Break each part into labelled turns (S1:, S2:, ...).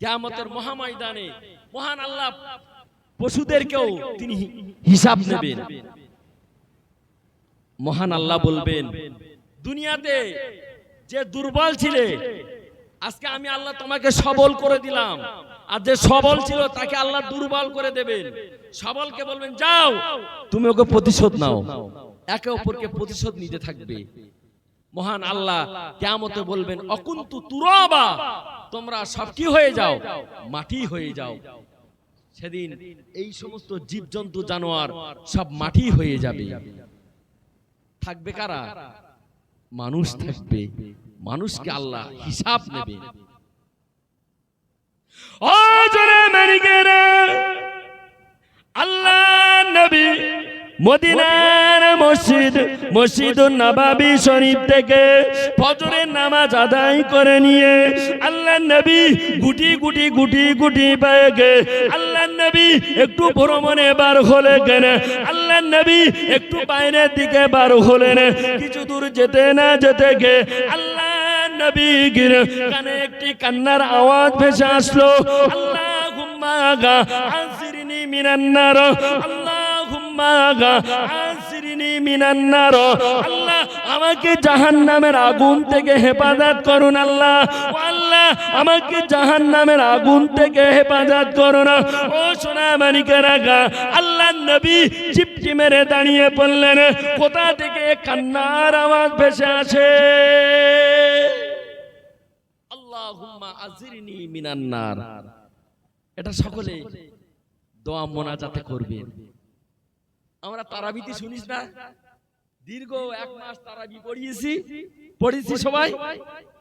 S1: কিয়ামতের মহাময়দানে মহান আল্লাহ পশুদেরকেও তিনি হিসাব নেবেন। মহান আল্লাহ বলবেন দুনিয়াতে যে দুর্বল ছিলে আজকে আমি আল্লাহ তোমাকে সবল করে দিলাম। আর যে সবল ছিল তাকে আল্লাহ দুর্বল করে দেবেন। সবলকে বলবেন যাও তুমি ওকে প্রতিশোধ নাও। একে অপরকে প্রতিশোধ নিতে থাকবে। মহান আল্লাহ কেমতে বলবেন অকুন্তু তুরাবা তোমরা সব কি হয়ে যাও? মাটি হয়ে যাও। সেদিন এই সমস্ত জীবজন্তু, জানোয়ার সব মাটি হয়ে যাবে। থাকবে কারা? মানুষ থাকবে। মানুষকে আল্লাহ হিসাব নেবে। ও জোরে মেরিগেরে আল্লাহ নবী মদিনার মসজিদ মসজিদ নবাবি শরীফ থেকে ফজরের নামাজ আদায় করে নিয়ে আল্লাহ নবী গুটি গুটি গুটি গুটি পায়ে গে। আল্লাহ নবী একটু ভ্রমণে বার হলে গেন আল্লাহ নবী একটু বাইরের দিকে বার হলেন কিছু দূর যেতে না যেতে গে। আল্লাহ নবী গির কানে একটি কান্নার আওয়াজ ভেসে আসলো। আল্লাহ গুম্মাগা আনসিরনি মিনান্নার আল্লাহুম্মা গা আনসিরনি মিনান্নার আল্লাহ, আমাকে জাহান্নামের আগুন থেকে হেফাজত করুন আল্লাহ। আল্লাহ, আমাকে আগুন থেকে হেফাজত করুন। ও আগা, আল্লাহ নবী মেরে দাঁড়িয়ে কোথা থেকে কান্নার আওয়াজ ভেসে মিনান্নার এটা সকলে দোয়া মোনাজাতে করবেন আমরা তারাবিতে শুনিস না? দীর্ঘ এক মাস তারাবি পড়িয়েছি। পড়েছি সবাই?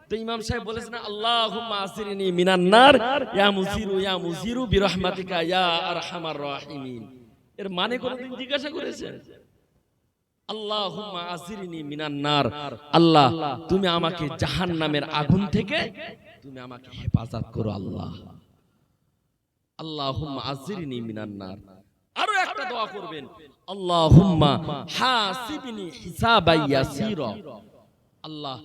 S1: তো ইমাম সাহেব বলেছেন আল্লাহুম্মা আসিরনি মিনান্নার ইয়া মুজিরু ইয়া মুজিরু বিরহমাতিকা ইয়া আরহামার রাহিমিন। এর মানে কোনদিন জিজ্ঞাসা করেছেন আল্লাহুম্মা আসিরনি মিনান্নার আল্লাহ তুমি আমাকে জাহান্নামের আগুন থেকে তুমি আমাকে হেফাজত করো আল্লাহ। আল্লাহুম্মা আজিরনি মিনান্নার আরও একটা দোয়া করবেন। আল্লাহুম্মা হাসিবনি হিসাবাই ইয়াসিরা। আল্লাহ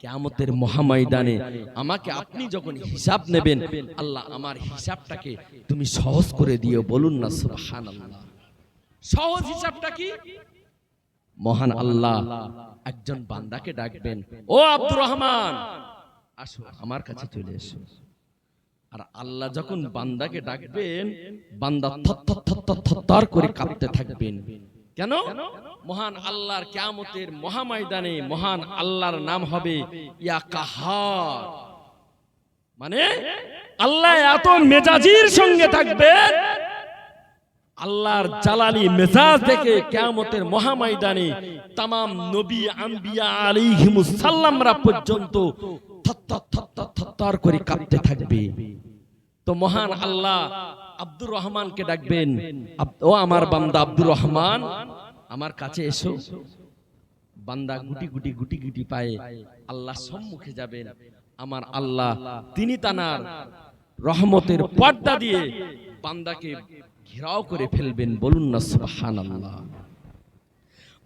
S1: কিয়ামতের মহাময়দানে আমাকে আপনি যখন হিসাব নেবেন আল্লাহ আমার হিসাবটাকে তুমি সহজ করে দিও বলুন না সুবহানাল্লাহ। সহজ হিসাবটা কি? মহান আল্লাহ একজন বান্দাকে ডাকবেন ও আব্দুর রহমান! আসো আমার কাছে চলে এসো। আর আল্লাহ যখন বান্দাকে ডাকবেন বান্দা থর করে কাঁপতে থাকবেন কেন মহান আল্লাহর কিয়ামতের মহাময়দানে মহান আল্লাহর নাম হবে ইয়া কাহার মানে আল্লাহ এত মেজাজির সঙ্গে থাকবেন আল্লাহর জালালি মেজাজ থেকে কিয়ামতের মহাময়দানে তামাম নবী আম্বিয়া আলাইহিমুস সাল্লামরা পর্যন্ত থর করে কাঁপতে থাকবে তো মহান আল্লাহ আব্দুর রহমানকে ডাকবেন। ও আমার বান্দা আব্দুর রহমান আমার কাছে এসো। বান্দা গুটি গুটি গুটি গুটি পায়ে আল্লাহ সম্মুখে যাবেন। আমার আল্লাহ তিনি তানার রহমতের পর্দা দিয়ে বান্দাকে ঘেরাও করে ফেলবেন। বলুন না সুবহানাল্লাহ।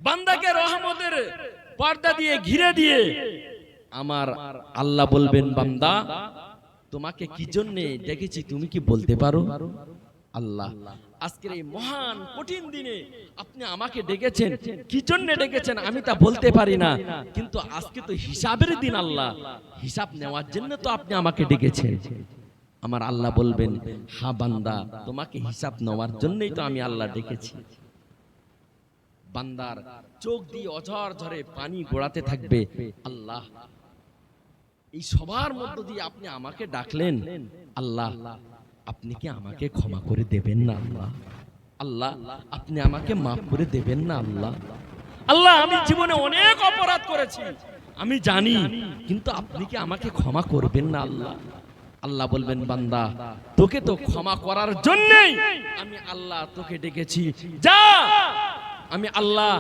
S1: বান্দাকে রহমতের পর্দা দিয়ে ঘিরে দিয়ে আমার আল্লাহ বলবেন বান্দা তোমাকে কি জন্যে ডেকেছি তুমি কি বলতে পারো? আল্লাহ। আজকের এই মহান কঠিন দিনে আপনি আমাকে ডেকেছেন। কি জন্য ডেকেছেন আমি তা বলতে পারি না। কিন্তু আজকে তো হিসাবের দিন আল্লাহ। হিসাব নেওয়ার জন্য তো আপনি আমাকে ডেকেছেন। আমার আল্লাহ বলবেন হা বান্দা তোমাকে হিসাব নেওয়ার জন্যই তো আমি আল্লাহ ডেকেছি। বান্দার চোখ দিয়ে অঝর ঝরে পানি গোড়াতে থাকবে। আল্লাহ। এই সবার মধ্য দিয়ে আপনি আমাকে ডাকলেন, আল্লাহ, আপনি কি আমাকে ক্ষমা করে দেবেন না, আল্লাহ? আল্লাহ, আপনি আমাকে মাফ করে দেবেন না, আল্লাহ? আল্লাহ, আমি জীবনে অনেক অপরাধ করেছি, আমি জানি, কিন্তু আপনি কি আমাকে ক্ষমা করবেন না, আল্লাহ? আল্লাহ বলবেন, বান্দা, তোকে তো ক্ষমা করার জন্যই আমি আল্লাহ তোকে ডেকেছি, যা! আমি আল্লাহ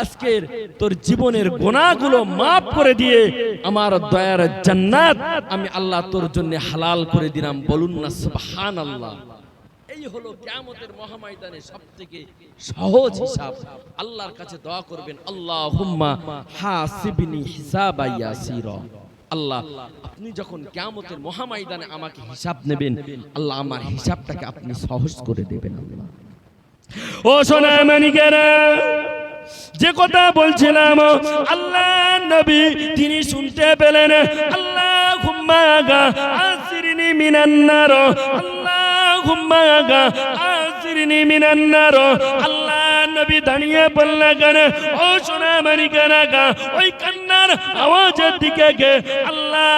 S1: আজকের তোর জীবনের গোনাগুলো মাফ করে দিয়ে আমার দয়ার জান্নাত আমি আল্লাহ তোর জন্য হালাল করে দিলাম। বলুন না সুবহান আল্লাহ এই হলো কিয়ামতের মহাময়দানে সবথেকে সহজ হিসাব। আল্লাহর কাছে দোয়া করবেন আল্লাহুম্মা হাসিবনি হিসাবা ইয়াসিরা। আল্লাহ আপনি যখন কিয়ামতের মহাময়দানে আমাকে হিসাব নেবেন আল্লাহ আমার হিসাবটাকে আপনি সহজ করে দেবেন। আল্লাহ
S2: ও সোনা মানিকেরা, যে কথা বলছিলাম, আল্লাহ নবী তিনি শুনতে পেলেন আল্লাহ ঘুম্মাগা আসিরিনি মিনান্নার আল্লাহ ঘুম্মাগা আসিরিনি মিনান্নার আল্লাহ নবী দাঁড়িয়ে বললেন, ও সোনা মানিকেরা ওই কান্নার আওয়াজের দিকে গে। আল্লাহ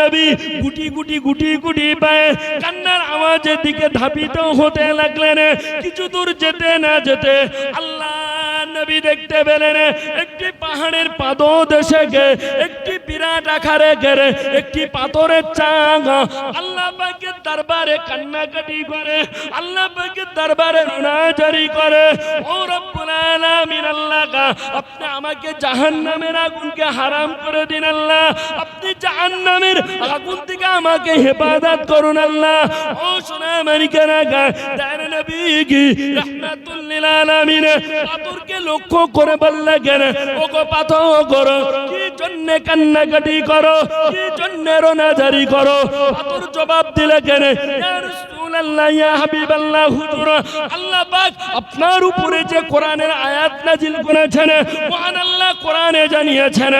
S2: নবী গুটি গুটি গুটি গুটি পায়ে কান্নার আওয়াজের দিকে ধাপিত হতে লাগলেন। কিছু দূর যেতে না যেতে আল্লাহ নবী দেখতে পেলেন। একটি পাহাড়ের পাদদেশে গে, একটি বিরাট আকারে গেরে একটি পাথরের চাঙা। আল্লাহ পাকের দরবারে কান্নাকাটি করে আল্লাহ পাকের দরবারে রুনাজারি করে। ও রব্বুল আলামিন আল্লাহ গা, আপনি আমাকে জাহান্নামের আগুনকে হারাম করে দিন আল্লাহ। আপনি জাহান্নামের আগুন থেকে আমাকে হেফাজত করুন আল্লাহ। ও সোনা মানিকেরা গা তার নবী কি রাহমাতুল লিল আলামিন পাথরকে লক্ষ্য করে বললে কেন ওগো পাথর করো কি জন্য কান্নাকাটি করো কি জন্য রোনাজারি করো? পাথর জবাব দিলে কেন আপনার উপরে যে কোরআনের আয়াত নাজিল করেছেন আল্লাহ কোরআনে জানিয়েছেন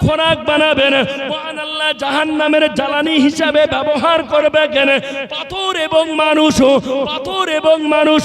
S2: খোরাক বানাবেন জাহান্নামের জ্বালানি হিসাবে ব্যবহার করবে কেন? পাথর এবং মানুষ, পাথর এবং মানুষ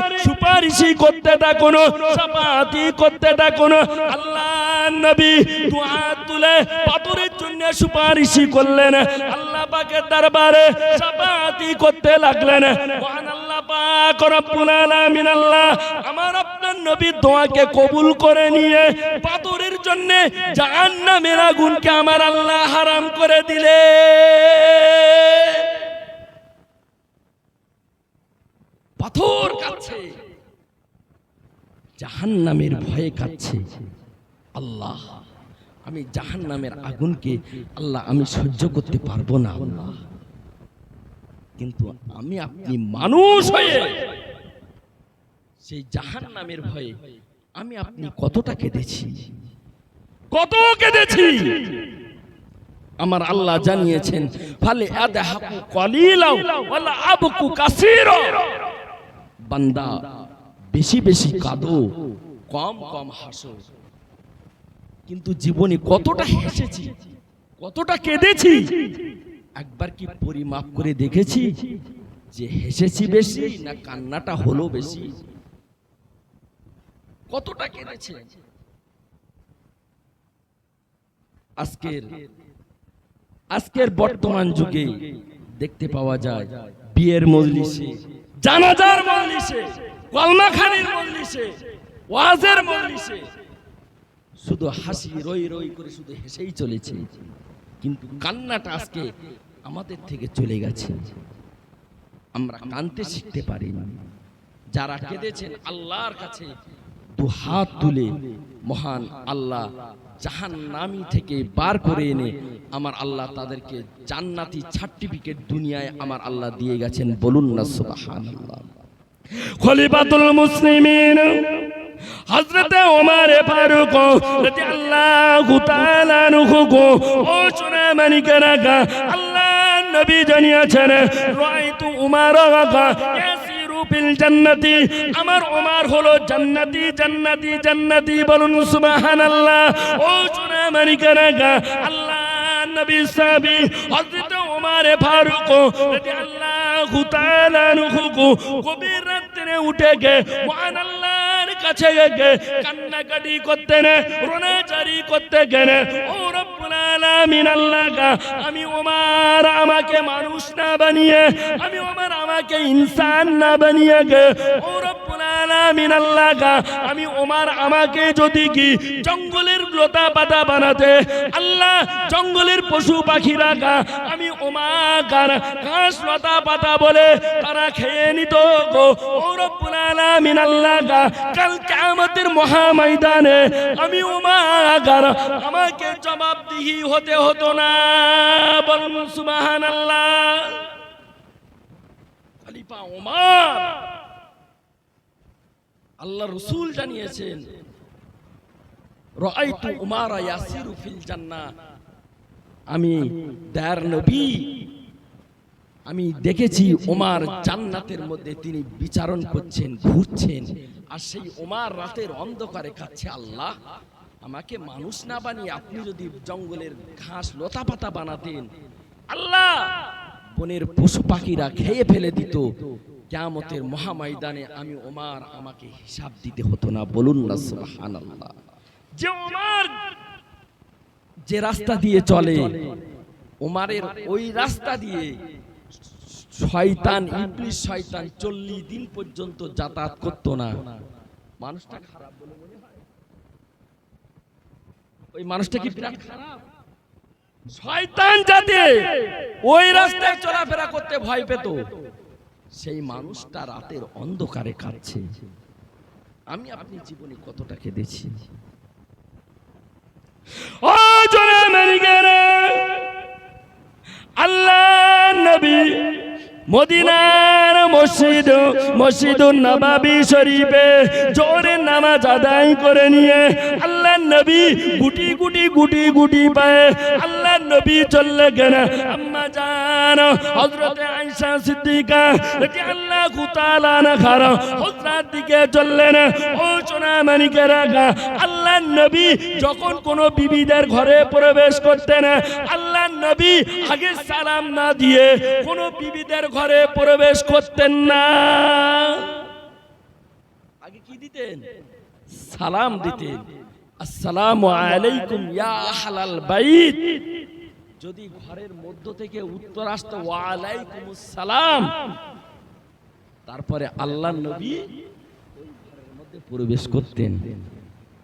S2: সুপারিশই করতে থাকুন সাফাতি করতে থাকুন। আল্লাহ নবী দোয়া তুলে পাথরের জন্য সুপারিশই করলেন। আল্লাহ দরবারে করতে লাগলেন। কবুল করে নিয়ে পাথরের জন্য জাহান্নামের আমার আল্লাহ হারাম করে দিলে।
S1: পাথর কাচ্ছে জাহান্নামের ভয়ে কাচ্ছে আল্লাহ, আমি জাহান্নামের আগুনকে আল্লাহ, আমি সহ্য করতে পারব না। আল্লাহ কিন্তু আমি আপনি মানুষ হয়ে সেই জাহান্নামের ভয়ে আমি আপনি কতটা কেঁদেছি?
S2: কত কেঁদেছি?
S1: আমার আল্লাহ জানিয়েছেন, ফালে আদহাকু কলিলাও, ওয়ালা আবকু কাসীরা। বান্দা বেশি বেশি কাঁদো, কম কম হাসো। কিন্তু জীবনে কতটা হেসেছি, কতটা কেঁদেছি, একবার কি পরিমাপ করে দেখেছি যে হেসেছি বেশি না কান্নাটা হলো বেশি? কতটা কেঁদেছে? আজকের আজকের বর্তমান যুগে দেখতে পাওয়া যায় বিয়ের মজলিসে, জানাজার মজলিসে কলমাখানির মজলিসে, ওয়াজের মজলিসে। শুধু হাসি রই রই করে শুধু হেসেই চলেছে। কিন্তু কান্নাটা আজকে আমাদের থেকে চলে গেছে। আমরা কানতে শিখতে পারি যারা কেঁদেছেন আল্লাহর কাছে, দু হাত তুলে মহান আল্লাহ জাহান্নামি থেকে বার করে এনে আমার আল্লাহ তাদেরকে জান্নাতি সার্টিফিকেট দুনিয়ায় আমার আল্লাহ দিয়ে গেছেন। বলুন না সুবহানাল্লাহ।
S2: খলিফাতুল মুসলিমিন। হযরতে ওমর ফারুক রাদিয়াল্লাহু তাআলা আনহু গো, ও সোনা মানিকেরা গা আল্লাহ নবী জানিয়েছেন রাইতু উমার গা ফিল জান্নাতি। আমার ওমর হলো জান্নাতি জান্নাতি জান্নাতি, বলুন সুবহানাল্লাহ। ও সোনা মানিকেরা গা আল্লাহ নবী সাহাবী হযরত ওমর ফারুক রাদিয়াল্লাহু তাআলা আনহু গো রাত্রে উঠে গে মহান আল্লাহর কাছে গে, কান্নাকাটি করতেন রোনাজারি করতে নে। ও রব্বুল আলামিন, আল্লাহ আমি ওমার আমাকে মানুষ না বানিয়ে, আমি ওমার আমাকে ইনসান না বানিয়ে গে। ও রব্বুল আমি ওমর আমাকে যদি কি জঙ্গলের লতা পাতা বানাতে, আল্লাহ জঙ্গলের পশু পাখিরা গা, আমি ওমাকার ঘাস লতা পাতা বলে তারা খেয়ে নিত গো। ও রব্বুল আলামিন আল্লাহ গা, কাল কিয়ামতের মহা ময়দানে আমি ওমাকার আমাকে জবাবদিহি হতে হতো না। বলুন সুবহানাল্লাহ। খলিফা ওমর। আল্লাহ রসুল জানিয়েছেন, রাআইতু উমারা ইয়াসিরু ফিল জান্নাহ। আমি দার নবী, আমি দেখেছি ওমার জান্নাতের মধ্যে তিনি বিচারণ করছেন, ঘুরছেন, আর সেই ওমার রাতের অন্ধকারে কাছে আল্লাহ, আমাকে মানুষ না বানিয়ে আপনি যদি জঙ্গলের ঘাস লতা পাতা বানাতেন, আল্লাহ বনের পশু পাখিরা খেয়ে ফেলে দিত কেয়ামতের মহাময়দানে আমি ওমার আমাকে হিসাব দিতে হতো না বলুন না সুবহানাল্লাহ। যে ওমার যে রাস্তা দিয়ে চলে ওমারের ওই রাস্তা দিয়ে শয়তান ইবলিস শয়তান চল্লিশ দিন পর্যন্ত যাতায়াত করতো না। মানুষটা খারাপ বলে মনে হয়। ওই মানুষটা কি বিরাট খারাপ? শয়তান যাতে ওই রাস্তায় চলাফেরা করতে ভয় পেত। সেই মানুষটা রাতের অন্ধকারে কাঁদছে। আমি আপনি জীবনে কতটা কেঁদেছি? আল্লাহ নবী মদিনার মসজিদ, মসজিদুন নবাবি শরীফে জোরে নামাজ আদায় করে নিয়ে আল্লাহ নবী গুটি গুটি গুটি গুটি পায়ে আল্লাহ নবী চললে গেন আম্মা জান, হযরতে আয়েশা সিদ্দিকা এটি আল্লাহ তাআলা না খারা হযরত দিকে চললেন। ও সোনা মানিকের আগা আল্লাহ নবী যখন কোন বিবিদের ঘরে প্রবেশ করতেন আল্লাহ নবী আগে সালাম না দিয়ে কোন বিবিদের ঘরে প্রবেশ করতেন না। আগে কি দিতেন? সালাম দিতেন। আসসালামু আলাইকুম ইয়া আহলাল বাইত। যদি ঘরের মধ্য থেকে উত্তর আসতো ওয়ালাইকুম সালাম। তারপরে আল্লাহ নবী ওই ঘরের মধ্যে প্রবেশ করতেন।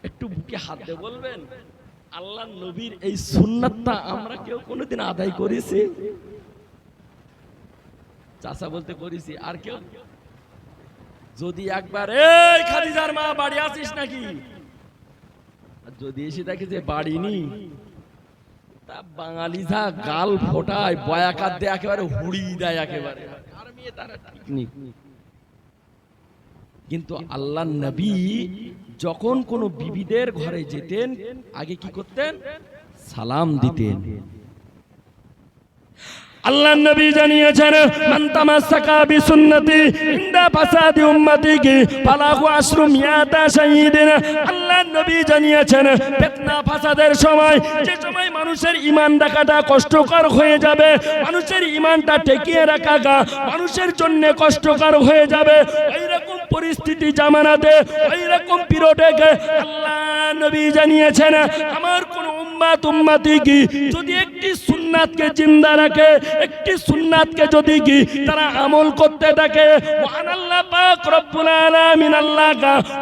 S2: একটু বুকে হাত দিয়ে বলবেন? আল্লাহ নবীর এই সুন্নাতটা আমরা কেউ কোনোদিন আদায় করেছি? চাচা বলতে করেছি, আর কেউ? যদি একবার, এই খাদিজার মা, বাড়ি আসিস নাকি? যদি এসে দেখে যে বাড়ি নি, তা বাঙালি যা গাল ফোটায়, বয়াকার দিয়ে একেবারে হুড়ি দেয় একেবারে। আর মেয়ে তারা ঠিক কিন্তু আল্লাহ নবী যখন কোনো বিবিদের ঘরে যেতেন আগে কি করতেন? সালাম দিতেন। আল্লাহ নবী জানিয়েছেন, মান ইনদা ফাসাদি উম্মতিকি ফালাহু আশরু মিয়াতা শাহীদিন। আল্লাহ নবী জানিয়েছেন, ফিতনা ফাসাদের সময়, যে সময় মানুষের ঈমান রাখাটা কষ্টকর হয়ে যাবে, মানুষের ঈমানটা রাখাটা মানুষের জন্য কষ্টকর হয়ে যাবে। ওই রকম পরিস্থিতি জামানাতে ওই রকম পিরিয়ডে আল্লাহ নবী জানিয়েছেন, আমার কোন উম্মাত উম্মতি কি যদি একটি সুন্নাতকে জিন্দা রাখে, একটি সুন্নাতকে যদি কি তারা আমল করতে থাকে আল্লাহ আল্লাহ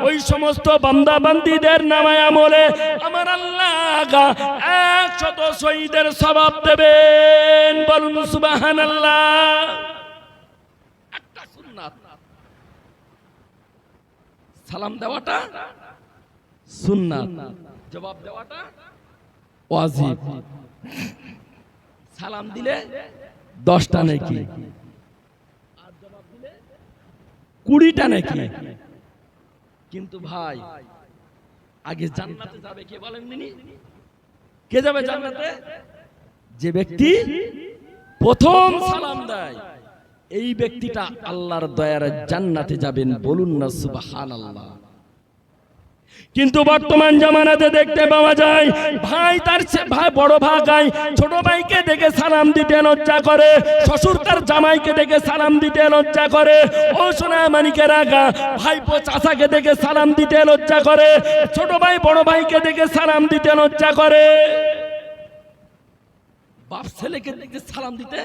S2: ওই সমস্ত বান্দা বান্দীদের নামায় আমলে, আমার আল্লাহ একশত শহীদের সবাব দেবেন। বলুন সুবহানাল্লাহ। একটা সুন্নাত। সালাম দেওয়াটা সুন্নাত। জবাব দেওয়াটা ওয়াজিব। সালাম দিলে দশটা নাকি? কুড়িটা নাকি? কিন্তু ভাই, আগে জান্নাতে যাবে কে বলেন দিনি কে যাবে জান্নাতে? যে ব্যক্তি প্রথম সালাম দেয়, এই ব্যক্তিটা আল্লাহর দয়ার জান্নাতে যাবেন বলুন না সুবহানাল্লাহ। কিন্তু বর্তমান জামানাতে দেখতে পাওয়া যায়, ভাই তার ভাই বড় ভাই ছোট ভাইকে দেখে সালাম দিতে লজ্জা করে, শ্বশুর তার জামাইকে দেখে সালাম দিতে লজ্জা করে। ও সোনা মানিকের আগা ভাইপো চাচাকে দেখে সালাম দিতে লজ্জা করে, ছোট ভাই বড় ভাইকে দেখে সালাম দিতে লজ্জা করে। বাপ ছেলেকে দেখে সালাম দিতে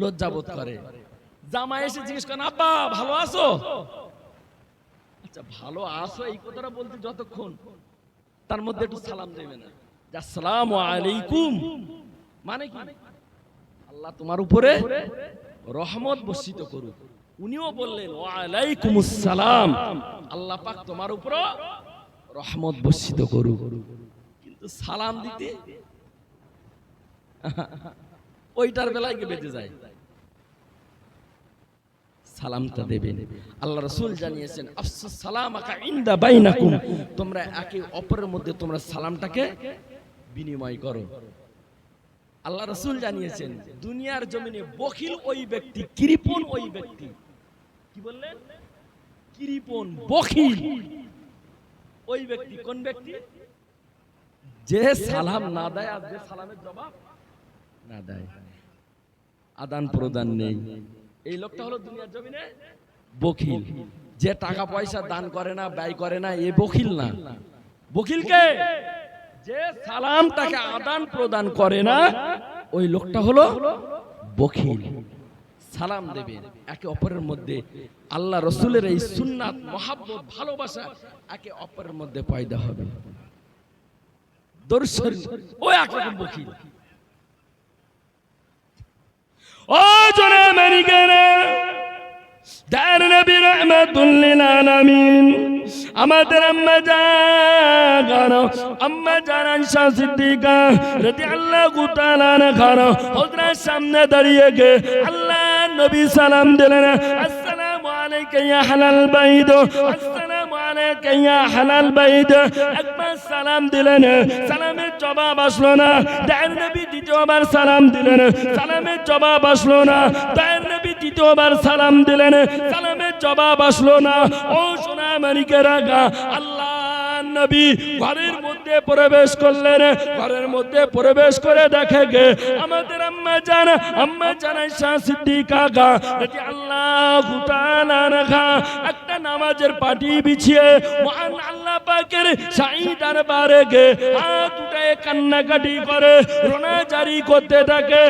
S2: লজ্জা বোধ করে। জামাই এসে জিজ্ঞেস করেন আব্বা, ভালো আছো?
S1: আচ্ছা ভালো আসো এই কথাটা বলতে যতক্ষণ, তার মধ্যে একটু সালাম দেবে না। আসসালামু আলাইকুম মানে কি? আল্লাহ তোমার উপরে রহমত করুক। উনিও বললেন ওয়ালাইকুম সালাম আল্লাহ পাক তোমার উপর রহমত করুক। কিন্তু সালাম দিতে, ওইটার বেলায় গিয়ে বেঁচে যায়? সালামটা দেবেন। আল্লাহ রসুল জানিয়েছেন আফসুস সালাম আকা ইন্দা বাইনাকুম। তোমরা একে অপরের মধ্যে তোমরা সালামটাকে বিনিময় করো। আল্লাহ রসুল জানিয়েছেন দুনিয়ার জমিনে বখিল ওই ব্যক্তি কৃপণ ওই ব্যক্তি। কি বললেন? কৃপণ বখিল। ওই ব্যক্তি কোন ব্যক্তি? যে সালাম না দেয় আর যে সালামের জবাব না দেয়। আদান প্রদান নেই। এই লোকটা হলো দুনিয়ার জমিনে বখিল। যে টাকা পয়সা দান করে না ব্যয় করে না এ বখিল না। বখিল কে? যে সালামটাকে আদান প্রদান করে না ওই লোকটা হলো বখিল। সালাম দেবেন একে অপরের মধ্যে। আল্লাহ রসুলের এই সুন্নাত মহাব্বত ভালোবাসা একে অপরের মধ্যে পয়দা হবে। দর্শন। ও একরকম বখিল।
S2: ও জোরে আমেরিকারা দার নবী রহমাতুল্লিল আলামিন আমাদের আম্মা জান আম্মা জান আয়েশা সিদ্দিকা রাদিয়াল্লাহু তাআলা আনহা হযরত সামনে দাঁড়িয়ে গে আল্লাহ নবী সালাম দিলেন আসসালামু আলাইকা ইয়া হালাল বাইত আসসালামু আলাইকা ইয়া হালাল বাইত একবার সালাম দিলেন সালামের জবাব আসলো না দার নবী দ্বিতীয়বার সালাম দিলেন। সালামের জবাব আসলো না। দার নবী তৃতীয়বার সালাম দিলেন। সালামের জবাব আসলো না। ও সোনা মানিকের আগা আল্লাহ নবী ঘরের মধ্যে প্রবেশ করলেন। ঘরের মধ্যে প্রবেশ করে দেখে গে, আমাদের আম্মা জান, আম্মা জানাই শাহ সিদ্দিকা গা আল্লাহ রাখা একটা নামাজের পাটি বিছিয়ে মহান আল্লাহ পাকের সাই দরবারে গে হাত উঠায় কান্নাকাটি করে রোনা জারি করতে থাকে।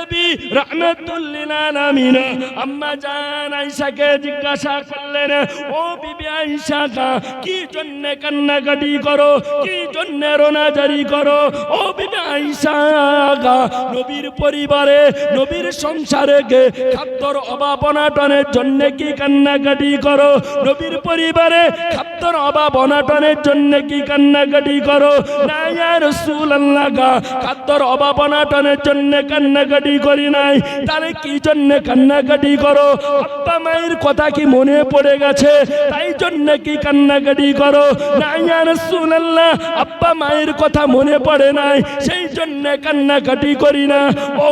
S2: নবী রহমতুল্লিল আলামিন আম্মা জান আয়েশাকে জিজ্ঞাসা করলেন, ও বিবি আয়েশা কা জন্য কান্নাকাটি করো? কি জন্য রোনা জারি করো? ও বিবি আয়েশা নবীর পরিবারে, নবীর সংসারে গে, খাদ্যর অভাব অনাটনের জন্য কি কান্নাকাটি করো? নবীর পরিবারে, খাদ্যর অভাব অনাটনের জন্য কি কান্নাকাটি করো? না, ইয়া রাসূলুল্লাহ খাদ্যর অভাব অনাটনের জন্য কান্নাকাটি করি নাই। তাহলে কি জন্য কান্নাকাটি করো? আব্বা মায়ের কথা কি মনে পড়ে গেছে? তাই জন্য কি কান্নাকাটি করো? না ইয়া রাসূলুল্লাহ, আব্বা মায়ের কথা মনে পড়ে নাই। সেই জন্য কান্নাকাটি করি না। ও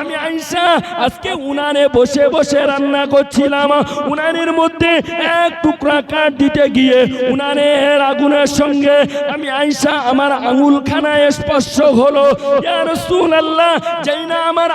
S2: আমি আজকে উনানে বসে বসে রান্না করছিলাম। উনানের মধ্যে এক টুকরা কাঠ দিতে গিয়ে আগুনের সঙ্গে আমি আয়েশা, আমার আঙুল খানায় স্পর্শ হলো। ইয়া রাসূলুল্লাহ, যেই না আমার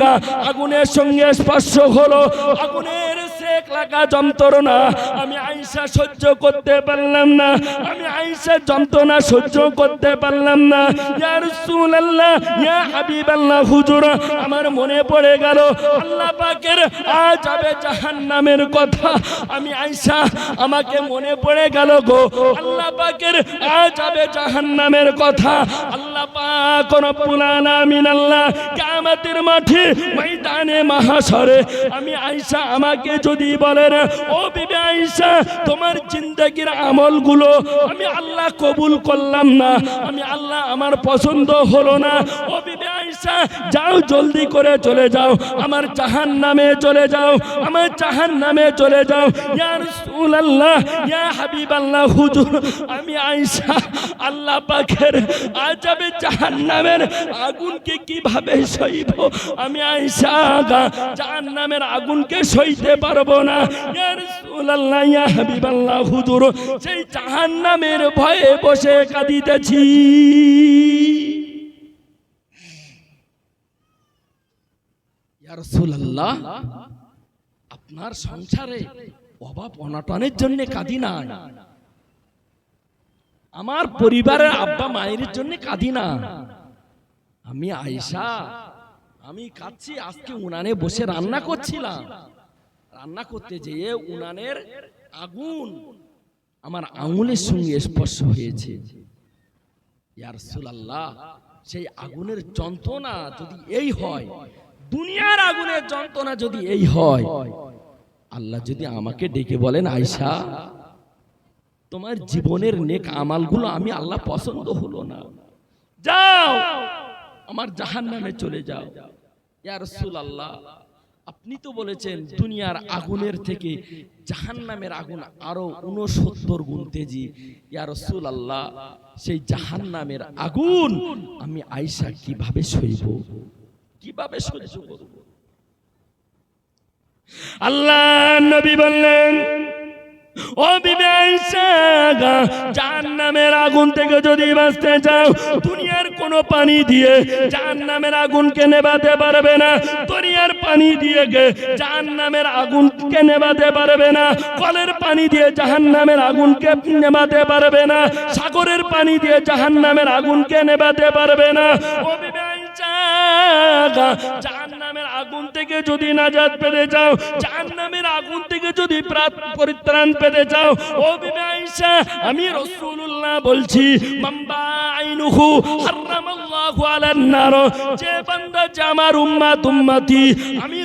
S2: গা, আগুনের সঙ্গে স্পর্শ হলো। আগুনের সেক লাগা যন্ত্রণা। আমি আয়েশা সহ্য করতে পারলাম না। আমি আয়েশা যন্ত্রণা সহ্য করতে পারলাম না। ইয়া রাসূলুল্লাহ, ইয়া হাবিবাল্লাহ, হুজুর, আমার মনে পড়ে গেল, আল্লাহ পাকের আযাবে জাহান্নামের কথা। আমি আয়েশা আমাকে মনে পড়ে গেল গো, আল্লাহ পাকের আযাবে জাহান্নামের কথা। আল্লাহ পাক রব্বুল আলামিন আল্লাহ, কিয়ামতের মাঠে ময়দানে মাহশরে, আমি আয়েশা আমাকে যদি বলেন, ও বিবি আইসা তোমার জিন্দগির আমলগুলো আমি আল্লাহ কবুল করলাম না। আমি আল্লাহ আমার পছন্দ হলো না। ও বিবি আয়েশা যাও জলদি করে চলে যাও। আমার জাহান নামে চলে যাও, আমার জাহান নামে চলে যাও। ইয়া রাসূলুল্লাহ, ইয়া হাবিবাল্লাহ, হুজুর, আমি আয়েশা, আল্লাহ পাকের আযাবে জাহান্নামের আগুনকে কীভাবে সইব? আমি আয়েশা জাহান্নামের আগুনকে সইতে পারব না। ইয়া রাসূলুল্লাহ, ইয়া হাবিবাল্লাহ, হুজুর, সেই জাহান্নামের ভয়ে বসে কাঁদিতেছি।
S1: রাসূলুল্লাহ, আপনার সংসারে অভাব অনাটনের জন্য কাঁদি না। আমার পরিবারের আব্বা মায়ের জন্য কাঁদি না। আমি আয়েশা, আমি কাঁদছি, আজকে উনানে বসে রান্না করছিলাম। রান্না করতে যেয়ে উনানের আগুন আমার আঙুলের সঙ্গে স্পর্শ হয়েছে। ইয়ার সুলাল্লাহ সেই আগুনের যন্ত্রণা যদি এই হয় দুনিয়ার আগুনের যন্ত্রণা যদি এই হয়, আল্লাহ যদি আমাকে ডেকে বলেন আয়সা তোমার জীবনের নেক আমালগুলো আমি আল্লাহ পছন্দ হলো না। যাও, আমার জাহান নামে চলে যাও। ইয়া আল্লাহ আপনি তো বলেছেন দুনিয়ার আগুনের থেকে জাহান নামের আগুন আরও উনসত্তর গুণ তেজি। ইয়া রাসূলুল্লাহ, সেই জাহান নামের আগুন আমি আয়েশা কীভাবে সইব? কীভাবে সহ্য করব?
S2: আল্লাহ নবী বললেন, ও জাহান্নামের আগুন থেকে যদি বাঁচতে চাও, দুনিয়ার কোনো পানি দিয়ে জাহান্নামের আগুনকে নেভাতে পারবে না। দুনিয়ার পানি দিয়ে গে, জাহান্নামের আগুনকে নেভাতে পারবে না। কলের পানি দিয়ে জাহান্নামের আগুনকে নেভাতে পারবে না। সাগরের পানি দিয়ে জাহান্নামের আগুনকে নেভাতে পারবে না। ও জাহান্নামের আগুন থেকে যদি নাজাত পেতে চাও আগুন থেকে যদি পরিত্রাণ পেতে চাও, ও আমি রাসূলুল্লাহ বলছি যে আমি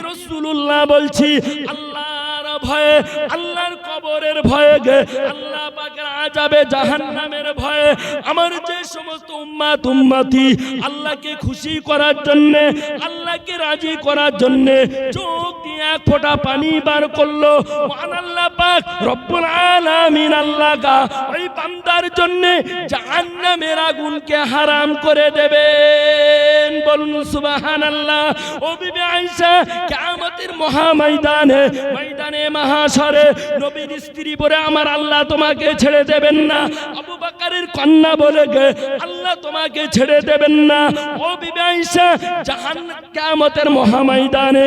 S2: বলছি, আল্লাহর ভয়ে, আল্লাহর কবরের ভয়ে গে, আল্লাহ পাকের আযাবে জাহান্নামের ভয়ে আমার সমস্ত উম্মাত আল্লাহকে খুশি করার জন্য, আল্লাহকে রাজি করার জন্য চোখ দিয়ে এক পানি বার করল। আল্লাহ পাক রব্বুল আলামিন আল্লাহ গা ওই বান্দার জন্য জাহান্নামের আগুনকে হারাম করে দেবেন। বলুন সুবহানাল্লাহ। ও বিবি আয়েশা, কিয়ামতের মহা ময়দানে ময়দানে মহাশরে নবীর স্ত্রী পরে আমার আল্লাহ তোমাকে ছেড়ে দেবেন না। আবু কন্যা বলে গে আল্লাহ তোমাকে ছেড়ে দেবেন না। ও বিবি আয়েশা, জাহান কিয়ামতের মহা ময়দানে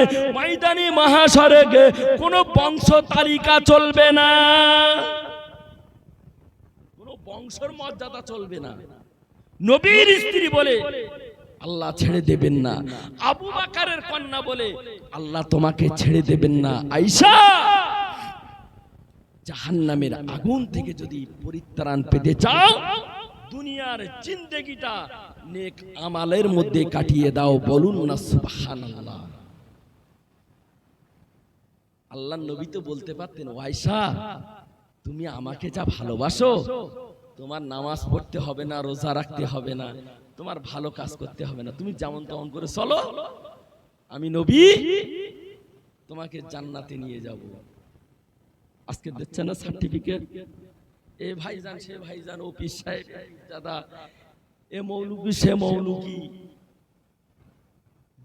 S2: গে কোনো বংশ তালিকা চলবে না।
S1: মর্যাদা চলবে না। নবীর স্ত্রী বলে, আল্লাহ ছেড়ে দেবেন না। আবু বাকারের কন্যা বলে, আল্লাহ তোমাকে ছেড়ে দেবেন না। আইসা জাহান্নামের আগুন থেকে যদি পরিত্রাণ পেতে চাও দুনিয়ার জিন্দেগিটা নেক আমালের মধ্যে কাটিয়ে দাও বলুন না সুবহানাল্লাহ। আল্লাহ নবী তো বলতে পারতেন ওয়াইসা তুমি আমাকে যা ভালোবাসো, তোমার নামাজ পড়তে হবে না, রোজা রাখতে হবে না, তোমার ভালো কাজ করতে হবে না, তুমি যেমন তেমন করে চলো, আমি নবী তোমাকে জান্নাতে নিয়ে যাব। আজকে দিচ্ছে না সার্টিফিকেট এ ভাইজান, সে ভাইজান, ও পীর সাহেব দাদা, এ মৌলুকি সে মৌলুকি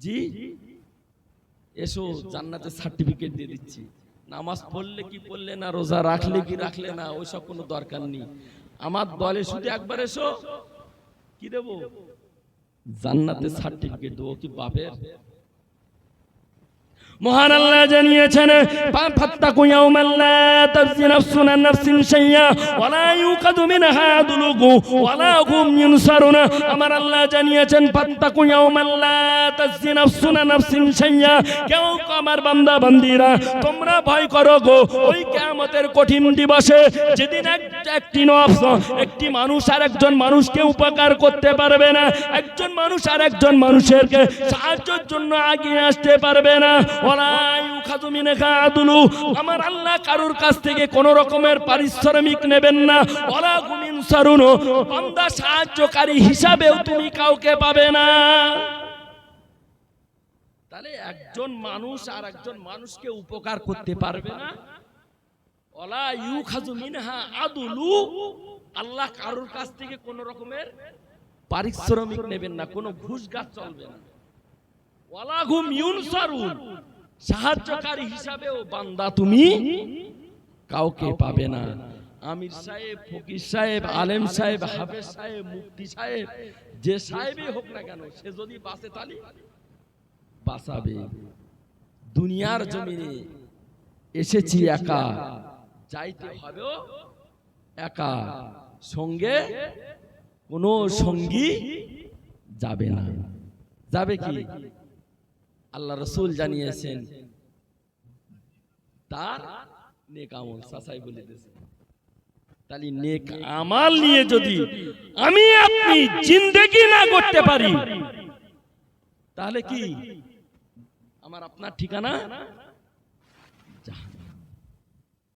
S1: জি, এসো জান্নাতের সার্টিফিকেট দিয়ে দিচ্ছি। নামাজ পড়লে কি পড়লে না, রোজা রাখলে কি রাখলে না ওইসব কোনো দরকার নেই। আমার দলে শুধু একবার এসো। কি দেবো? জান্নাতের সার্টিফিকেট দেবো কি বাপের?
S2: মহান আল্লাহ জানিয়েছেন ফাত্তাকু ইয়াওমান লা তাজজি নাফসুন আন নাফসিন শাইয়া ওয়ালা ইউকাদু মিনহা দুলুগু ওয়ালা হুম ইউনসারুন। আমার আল্লাহ জানিয়েছেন, ফাত্তাকু ইয়াওমান লা তাজজি নাফসুন আন নাফসিন শাইয়া। কেউ আমার বান্দা বান্দিরা, তোমরা ভয় করো গো, ওই কিয়ামতের কঠিন দিবসে যেদিন এক- একটি নফস, একটি মানুষ আর একজন মানুষকে উপকার করতে পারবে না, একজন মানুষ আর একজন মানুষেরকে সাহায্যের জন্য আগিয়ে আসতে পারবে না। আমার আল্লাহ কারোর কাছ থেকে কোন রকমের পারিশ্রমিক নেবেন না। গুমিন সারুন। সাহায্যকারী হিসাবেও তুমি কাউকে পাবে না।
S1: তাহলে একজন মানুষ আর একজন মানুষকে উপকার করতে পারবে না? ওলা ইউ খাজু মিনহা আদুলু। আল্লাহ কারোর কাছ থেকে কোন রকমের পারিশ্রমিক নেবেন না। কোনো ঘুষ গাছ চলবে না। সাহায্যকারী হিসাবেও বান্দা তুমি কাউকে পাবে না। আমির সাহেব, ফকির সাহেব, আলেম সাহেব, হাফেজ সাহেব সাহেব, যে সাহেবই হোক না কেন, সে যদি তালি দুনিয়ার জমিনে এসেছি একা, যাইতে হবেও একা। সঙ্গে কোনো সঙ্গী যাবে না। যাবে কি? আল্লাহ রসুল জানিয়েছেন, তার নেক আমল সাসাই বলে দিয়েছে তাহলে নেক
S2: আমাল নিয়ে যদি আমি আপনি জিন্দেগি না করতে পারি,
S1: তাহলে কি আমার আপনার ঠিকানা।